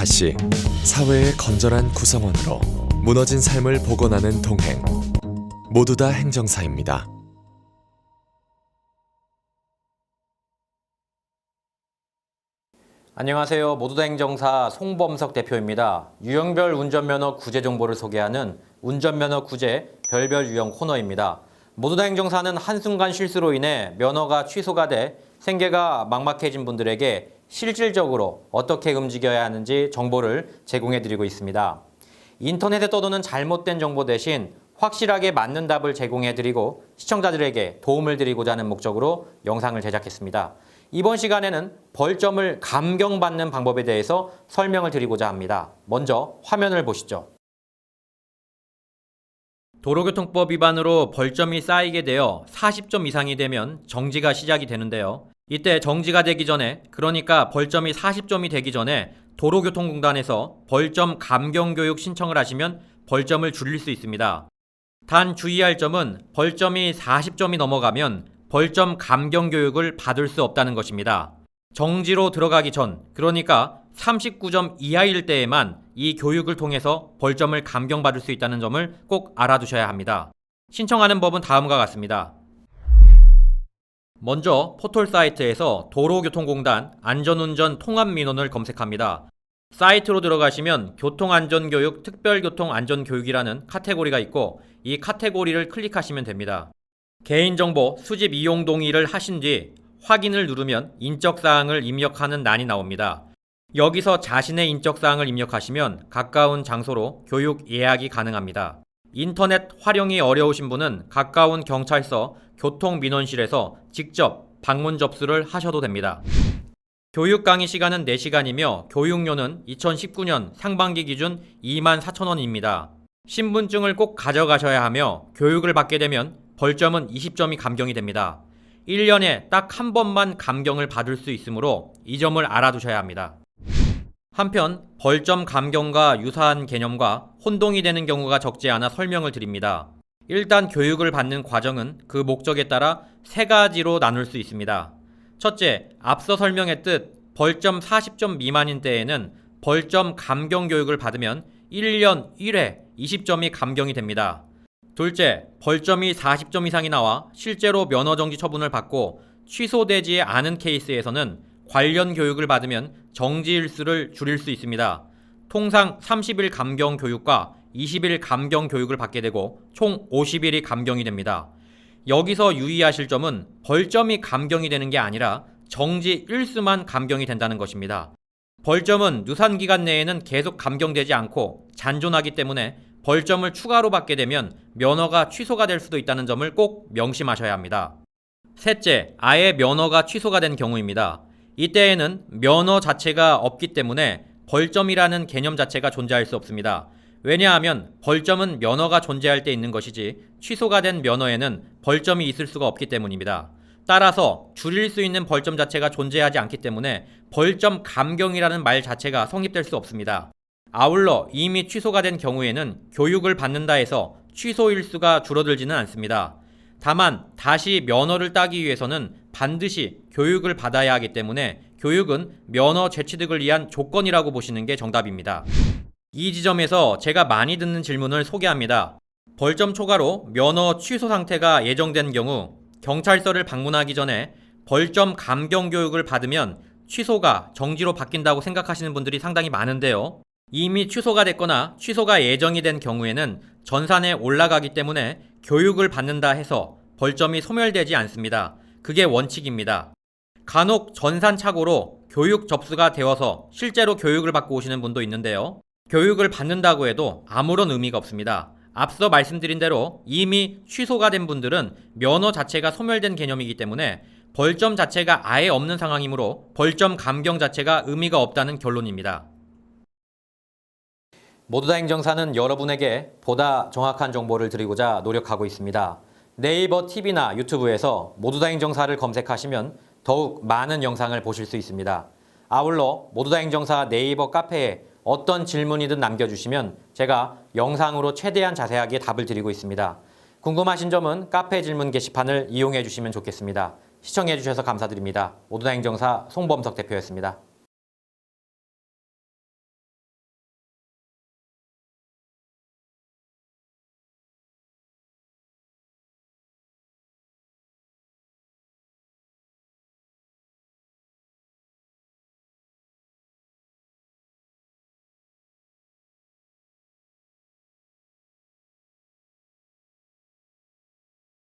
다시 사회의 건전한 구성원으로 무너진 삶을 복원하는 동행 모두 다 행정사입니다. 안녕하세요. 모두 다 행정사 송범석 대표입니다. 유형별 운전면허 구제 정보를 소개하는 운전면허 구제 별별 유형 코너입니다. 모두 다 행정사는 한순간 실수로 인해 면허가 취소가 돼 생계가 막막해진 분들에게 실질적으로 어떻게 움직여야 하는지 정보를 제공해 드리고 있습니다. 인터넷에 떠도는 잘못된 정보 대신 확실하게 맞는 답을 제공해 드리고 시청자들에게 도움을 드리고자 하는 목적으로 영상을 제작했습니다. 이번 시간에는 벌점을 감경받는 방법에 대해서 설명을 드리고자 합니다. 먼저 화면을 보시죠. 도로교통법 위반으로 벌점이 쌓이게 되어 40점 이상이 되면 정지가 시작이 되는데요. 이때 정지가 되기 전에 그러니까 벌점이 40점이 되기 전에 도로교통공단에서 벌점 감경 교육 신청을 하시면 벌점을 줄일 수 있습니다. 단 주의할 점은 벌점이 40점이 넘어가면 벌점 감경 교육을 받을 수 없다는 것입니다. 정지로 들어가기 전, 그러니까 39점 이하일 때에만 이 교육을 통해서 벌점을 감경받을 수 있다는 점을 꼭 알아두셔야 합니다. 신청하는 법은 다음과 같습니다. 먼저 포털 사이트에서 도로교통공단 안전운전 통합민원을 검색합니다. 사이트로 들어가시면 교통안전교육 특별교통안전교육이라는 카테고리가 있고 이 카테고리를 클릭하시면 됩니다. 개인정보 수집 이용 동의를 하신 뒤 확인을 누르면 인적사항을 입력하는 난이 나옵니다. 여기서 자신의 인적사항을 입력하시면 가까운 장소로 교육 예약이 가능합니다. 인터넷 활용이 어려우신 분은 가까운 경찰서 교통민원실에서 직접 방문 접수를 하셔도 됩니다. 교육 강의 시간은 4시간이며 교육료는 2019년 상반기 기준 2만 4천원입니다. 신분증을 꼭 가져가셔야 하며 교육을 받게 되면 벌점은 20점이 감경이 됩니다. 1년에 딱 한 번만 감경을 받을 수 있으므로 이 점을 알아두셔야 합니다. 한편 벌점 감경과 유사한 개념과 혼동이 되는 경우가 적지 않아 설명을 드립니다. 일단 교육을 받는 과정은 그 목적에 따라 세 가지로 나눌 수 있습니다. 첫째, 앞서 설명했듯 벌점 40점 미만인 때에는 벌점 감경 교육을 받으면 1년 1회 20점이 감경이 됩니다. 둘째, 벌점이 40점 이상이 나와 실제로 면허 정지 처분을 받고 취소되지 않은 케이스에서는 관련 교육을 받으면 정지 일수를 줄일 수 있습니다. 통상 30일 감경 교육과 20일 감경 교육을 받게 되고 총 50일이 감경이 됩니다. 여기서 유의하실 점은 벌점이 감경이 되는 게 아니라 정지 일수만 감경이 된다는 것입니다. 벌점은 누산 기간 내에는 계속 감경되지 않고 잔존하기 때문에 벌점을 추가로 받게 되면 면허가 취소가 될 수도 있다는 점을 꼭 명심하셔야 합니다. 셋째, 아예 면허가 취소가 된 경우입니다. 이때에는 면허 자체가 없기 때문에 벌점이라는 개념 자체가 존재할 수 없습니다. 왜냐하면 벌점은 면허가 존재할 때 있는 것이지 취소가 된 면허에는 벌점이 있을 수가 없기 때문입니다. 따라서 줄일 수 있는 벌점 자체가 존재하지 않기 때문에 벌점 감경이라는 말 자체가 성립될 수 없습니다. 아울러 이미 취소가 된 경우에는 교육을 받는다 해서 취소 일수가 줄어들지는 않습니다. 다만 다시 면허를 따기 위해서는 반드시 교육을 받아야 하기 때문에 교육은 면허 재취득을 위한 조건이라고 보시는 게 정답입니다. 이 지점에서 제가 많이 듣는 질문을 소개합니다. 벌점 초과로 면허 취소 상태가 예정된 경우 경찰서를 방문하기 전에 벌점 감경 교육을 받으면 취소가 정지로 바뀐다고 생각하시는 분들이 상당히 많은데요. 이미 취소가 됐거나 취소가 예정이 된 경우에는 전산에 올라가기 때문에 교육을 받는다 해서 벌점이 소멸되지 않습니다. 그게 원칙입니다. 간혹 전산 착오로 교육 접수가 되어서 실제로 교육을 받고 오시는 분도 있는데요. 교육을 받는다고 해도 아무런 의미가 없습니다. 앞서 말씀드린 대로 이미 취소가 된 분들은 면허 자체가 소멸된 개념이기 때문에 벌점 자체가 아예 없는 상황이므로 벌점 감경 자체가 의미가 없다는 결론입니다. 모두 다 행정사는 여러분에게 보다 정확한 정보를 드리고자 노력하고 있습니다. 네이버 TV나 유튜브에서 모두 다 행정사를 검색하시면 더욱 많은 영상을 보실 수 있습니다. 아울러 모두 다 행정사 네이버 카페에 어떤 질문이든 남겨주시면 제가 영상으로 최대한 자세하게 답을 드리고 있습니다. 궁금하신 점은 카페 질문 게시판을 이용해 주시면 좋겠습니다. 시청해 주셔서 감사드립니다. 모두 다 행정사 송범석 대표였습니다.